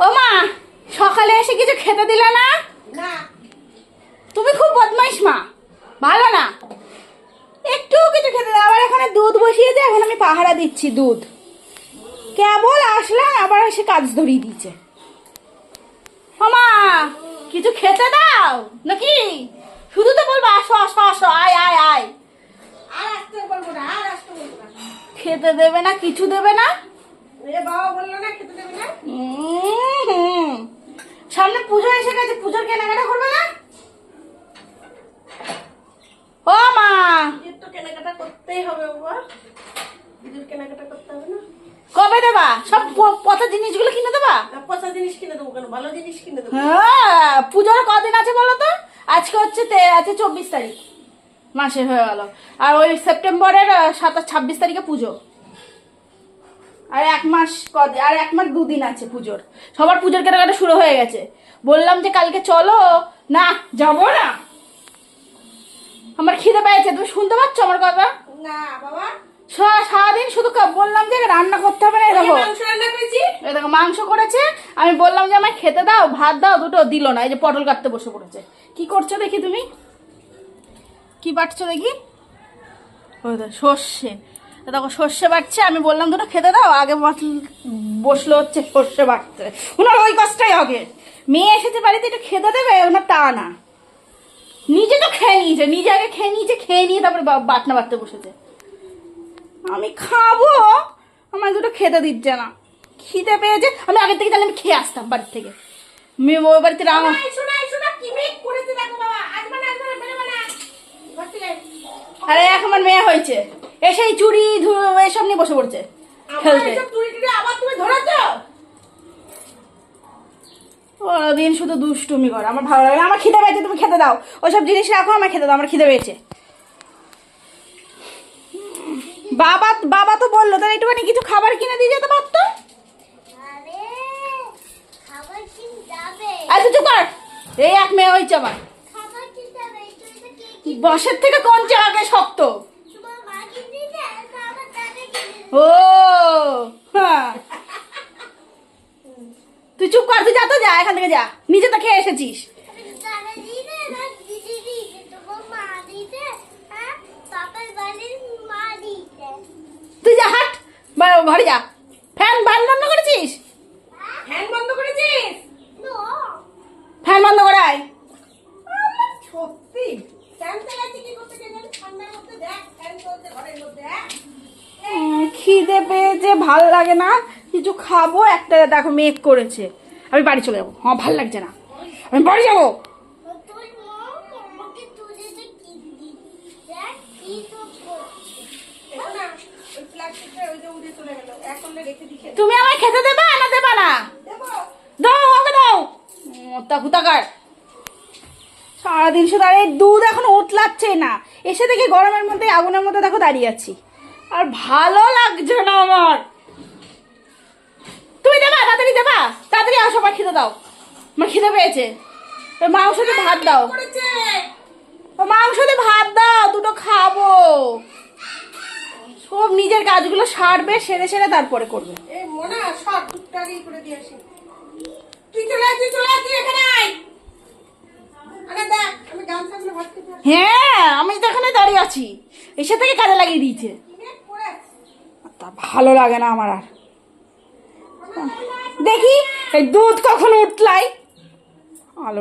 ও মা সকালে এসে কিছু খেতে দিলে না? তুমি খুব বদমাইশ মা। ভালো না। একটু কিছু খেতে দাও। আবার এখানে দুধ বসিয়েছে এখন আমি পাহারা দিচ্ছি দুধ। কেবল আসলাম আবার এসে কাজ ধরিয়ে দিচ্ছে মা কিছু খেতে দাও? নাকি? শুধু তো বলব আসো আসো আসো আয় আয় আয়। খেতে দেবে না কিছু দেবে না? সামনে পুজো এসে গেছে পুজোর কেনাকাটা করবে না? ও মা! তো কেনাকাটা করতেই হবে বাবা। কেনাকাটা করতে হবে না। কবে দেবা? সব পচা জিনিসগুলো কিনে দেবা? পচা জিনিস কিনে দেবো কেন? ভালো জিনিস কিনে দেবো। হ্যাঁ পুজোর কদিন আছে বলো তো? আজকে হচ্ছে আছে চব্বিশ তারিখ। মাসে হয়ে গেল। আর ওই সেপ্টেম্বরের সাতাশ ছাব্বিশ তারিখে পুজো। আর এক মাস কদিন আর এক মাস দুদিন আছে পুজোর। সবার পুজোর কেনাকাটা শুরু হয়ে গেছে। বললাম যে কালকে চলো না যাব না। আমার খিদে পেয়েছে তুমি শুনতে পাচ্ছ আমার কথা? না বাবা। সারাদিন শুধু বললাম যে রান্না করতে হবে না এরকম দেখো। মাংস করেছে। আমি বললাম যে আমায় খেতে দাও ভাত দাও দুটো দিল না এই যে পটল কাটতে বসে পড়েছে। কি করছ দেখি তুমি? কি বাটছো দেখি সর্ষে। দেখো সর্ষে বাটছে আমি বললাম দুটো খেতে দাও। আগে বসল হচ্ছে সর্ষে বাটতে। ওনার ওই কষ্টই আগে মেয়ে এসেছে বাড়িতে একটু খেতে দেবে? ওনার তা না। নিজে তো খেয়ে নিয়েছে নিজে আগে খেয়ে নিয়েছে খেয়ে নিয়ে তারপরে বাটনা বাটতে বসেছে। আমি খাব আমার দুটো খেতে দিচ্ছে না। খিদে পেয়েছে আমি আগের থেকে তাহলে আমি খেয়ে আসতাম বাড়ির থেকে। মেয়ে ওই বাড়িতে রাঙা আরে এখন আমার মেয়ে হয়েছে। এসেই ধুলো এসব নিয়ে বসে পড়ছে। খেলতে। চুরি দিন শুধু দুষ্টুমি করে আমার ভালো লাগে আমার খিদে পেয়েছে তুমি খেতে দাও। ওইসব জিনিস রাখো আমার খেতে দাও আমার খিদে পেয়েছে। বাবা বাবা তো বলল তাহলে একটুখানি কিছু খাবার কিনে দিয়ে যেতে পারতো? আচ্ছা চুপ কর। এই এক মেয়ে হয়েছে আমার। বসের থেকে কোন আগে শক্ত তোমার মা কিন দিতে খাবার তাকে কিনে ও হ্যাঁ তুই চুপ কর, তুই যা তো, যা, এখান থেকে যা। নিজে তো খেয়ে এসেছিস। হ্যাঁ তুই যা, হাট। ঘরে যা। ফ্যান ফ্যান বন্ধ করেছিস? ফ্যান বন্ধ করেছিস নো ফ্যান বন্ধ করে আয় সত্যি ফ্যান চালাচ্ছি কি করতে কে জানি ঠান্ডার মধ্যে দেখ ফ্যান চলছে ঘরের মধ্যে হ্যাঁ উম, পেয়েছে ভালো লাগে না, কিছু খাব, একটা দেখো মেঘ করেছে। আমি বাড়ি চলে যাব। হ্যাঁ ভালো লাগছে না। আমি বাড়ি যাব। যে যে তুমি আমায় খেতে দেবা না দেবা না? দাও দাও। সারাদিন শুধু আর এই দুধ এখন উতলাচ্ছে না। এসে দেখি গরমের মধ্যে, আগুনের মধ্যে দেখো দাঁড়িয়ে আছি। আর ভালো লাগছে না আমার। তুমি দেবা তাড়াতাড়ি দেবা? তাড়াতাড়ি আসো আমার খিদে দাও। আমার খিদে পেয়েছে। মাংস দিয়ে ভাত দাও। মাংস দিয়ে ভাত দাও দুটো খাব। সব নিজের কাজগুলো সারবে সেরে সেরে তারপরে করবে। হ্যাঁ আমি তো এখানে দাঁড়িয়ে আছি। এসে থেকে কাজে লাগিয়ে দিয়েছে। ভালো লাগে না আমার আর। দেখি এই দুধ কখন উঠলাই?